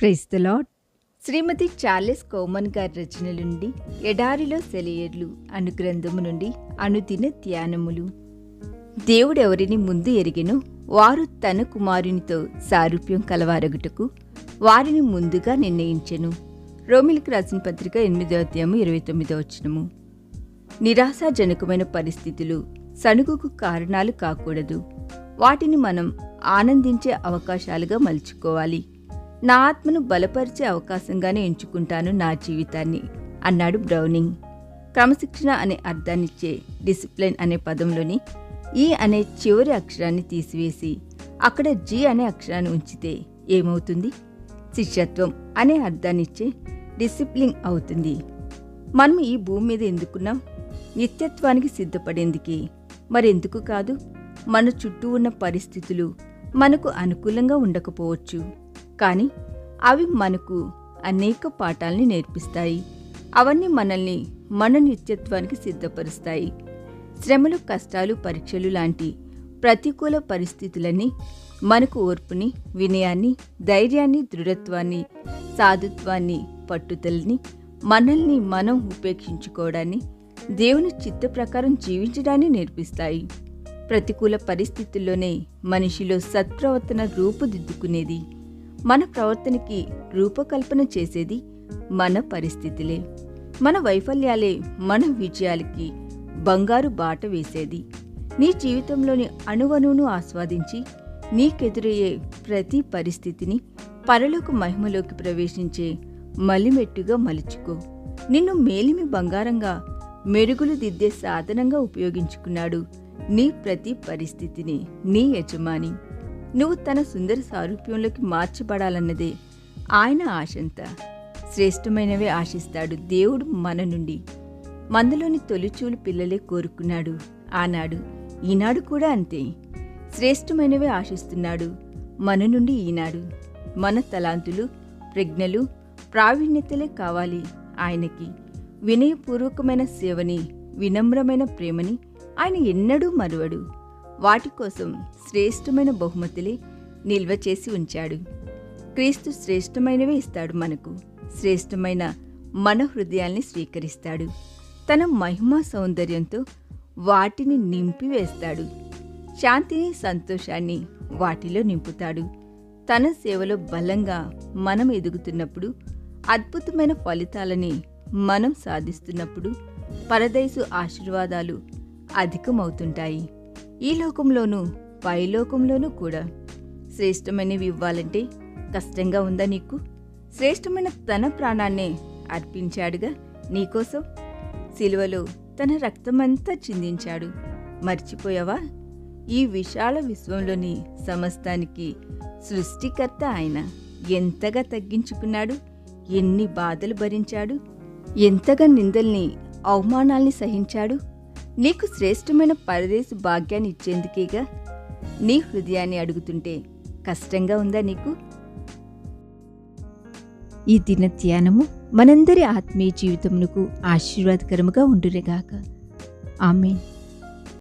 Praise the lord Shrimati Charles Koman గారి రచన నుండి ఎడారిలో సెలయర్లు అను గ్రంథము నుండి అనుదిన ధ్యానములు. దేవుడెవరిని ముందు ఎరిగెనో వారు తన కుమారునితో సారూప్యం కలవారగుటకు వారిని ముందుగా నిర్ణయించెను. రోమిలకు రాసిన పత్రిక ఎనిమిదో అధ్యాయము ఇరవై తొమ్మిదో వచనము. నిరాశాజనకమైన పరిస్థితులు సణుగుకు కారణాలు కాకూడదు. వాటిని మనం ఆనందించే అవకాశాలుగా మలుచుకోవాలి. నా ఆత్మను బలపరిచే అవకాశంగానే ఎంచుకుంటాను నా జీవితాన్ని అన్నాడు బ్రౌనింగ్. క్రమశిక్షణ అనే అర్థాన్నిచ్చే డిసిప్లిన్ అనే పదంలోని ఈ అనే చివరి అక్షరాన్ని తీసివేసి అక్కడ జి అనే అక్షరాన్ని ఉంచితే ఏమవుతుంది? శిష్యత్వం అనే అర్థాన్నిచ్చే డిసిప్లిన్ అవుతుంది. మనం ఈ భూమి మీద ఎందుకున్నాం? నిత్యత్వానికి సిద్ధపడేందుకే? మరెందుకు కాదు? మన చుట్టూ ఉన్న పరిస్థితులు మనకు అనుకూలంగా ఉండకపోవచ్చు. కానీ అవి మనకు అనేక పాఠాల్ని నేర్పిస్తాయి. అవన్నీ మనల్ని మన నిత్యత్వానికి సిద్ధపరుస్తాయి. శ్రమలు కష్టాలు పరీక్షలు లాంటి ప్రతికూల పరిస్థితులన్నీ మనకు ఓర్పుని వినయాన్ని ధైర్యాన్ని దృఢత్వాన్ని సాధుత్వాన్ని పట్టుదలని మనల్ని మనం ఉపేక్షించుకోవడాన్ని దేవుని చిత్త ప్రకారం జీవించడాన్ని నేర్పిస్తాయి. ప్రతికూల పరిస్థితుల్లోనే మనిషిలో సత్ప్రవర్తన రూపుదిద్దుకునేది మన ప్రవర్తనకి రూపకల్పన చేసేది మన పరిస్థితులే. మన వైఫల్యాలే మన విజయాలకి బంగారు బాట వేసేది. నీ జీవితంలోని అణువణువును ఆస్వాదించి నీకెదురయ్యే ప్రతి పరిస్థితిని పరలోక మహిమలోకి ప్రవేశించే మలిమెట్టుగా మలుచుకో. నిన్ను మేలిమి బంగారంగా మెరుగులు దిద్దే సాధనంగా ఉపయోగించుకున్నాడు నీ ప్రతి పరిస్థితిని నీ యజమాని. నువ్వు తన సుందర సారూప్యంలోకి మార్చబడాలన్నదే ఆయన ఆశంత. శ్రేష్టమైనవే ఆశిస్తాడు దేవుడు మన నుండి. మందలోని తొలిచూలు పిల్లలే కోరుకున్నాడు. ఆనాడు ఈనాడు కూడా అంతే. శ్రేష్టమైనవే ఆశిస్తున్నాడు మన నుండి ఈనాడు. మన తలాంతులు ప్రజ్ఞలు ప్రావీణ్యతలే కావాలి ఆయనకి. వినయపూర్వకమైన సేవని వినమ్రమైన ప్రేమని ఆయన ఎన్నడూ మరువడు. వాటి కోసం శ్రేష్టమైన బహుమతులే నిల్వ చేసి ఉంచాడు. క్రీస్తు శ్రేష్టమైనవే ఇస్తాడు మనకు. శ్రేష్టమైన మన హృదయాల్ని స్వీకరిస్తాడు. తన మహిమా సౌందర్యంతో వాటిని నింపివేస్తాడు. శాంతిని సంతోషాన్ని వాటిలో నింపుతాడు. తన సేవలో బలంగా మనం ఎదుగుతున్నప్పుడు అద్భుతమైన ఫలితాలని మనం సాధిస్తున్నప్పుడు పరదైసు ఆశీర్వాదాలు అధికమవుతుంటాయి. ఈ లోకంలోనూ పైలోకంలోనూ కూడా. శ్రేష్టమైనవి ఇవ్వాలంటే కష్టంగా ఉందా నీకు? శ్రేష్టమైన తన ప్రాణాన్నే అర్పించాడుగా నీకోసం? సిలువలో తన రక్తమంతా చిందించాడు. మర్చిపోయావా? ఈ విశాల విశ్వంలోని సమస్తానికి సృష్టికర్త ఆయన. ఎంతగా తగ్గించుకున్నాడు? ఎన్ని బాధలు భరించాడు? ఎంతగా నిందల్ని అవమానాల్ని సహించాడు? నీకు శ్రేష్టమైన పరదేశ భాగ్యాన్ని ఇచ్చేందుకేగా? నీ హృదయాన్ని అడుగుతుంటే కష్టంగా ఉందా నీకు? ఈ దిన ధ్యానము మనందరి ఆత్మీయ జీవితమునకు ఆశీర్వాదకరముగా ఉండురేగాక ఆమె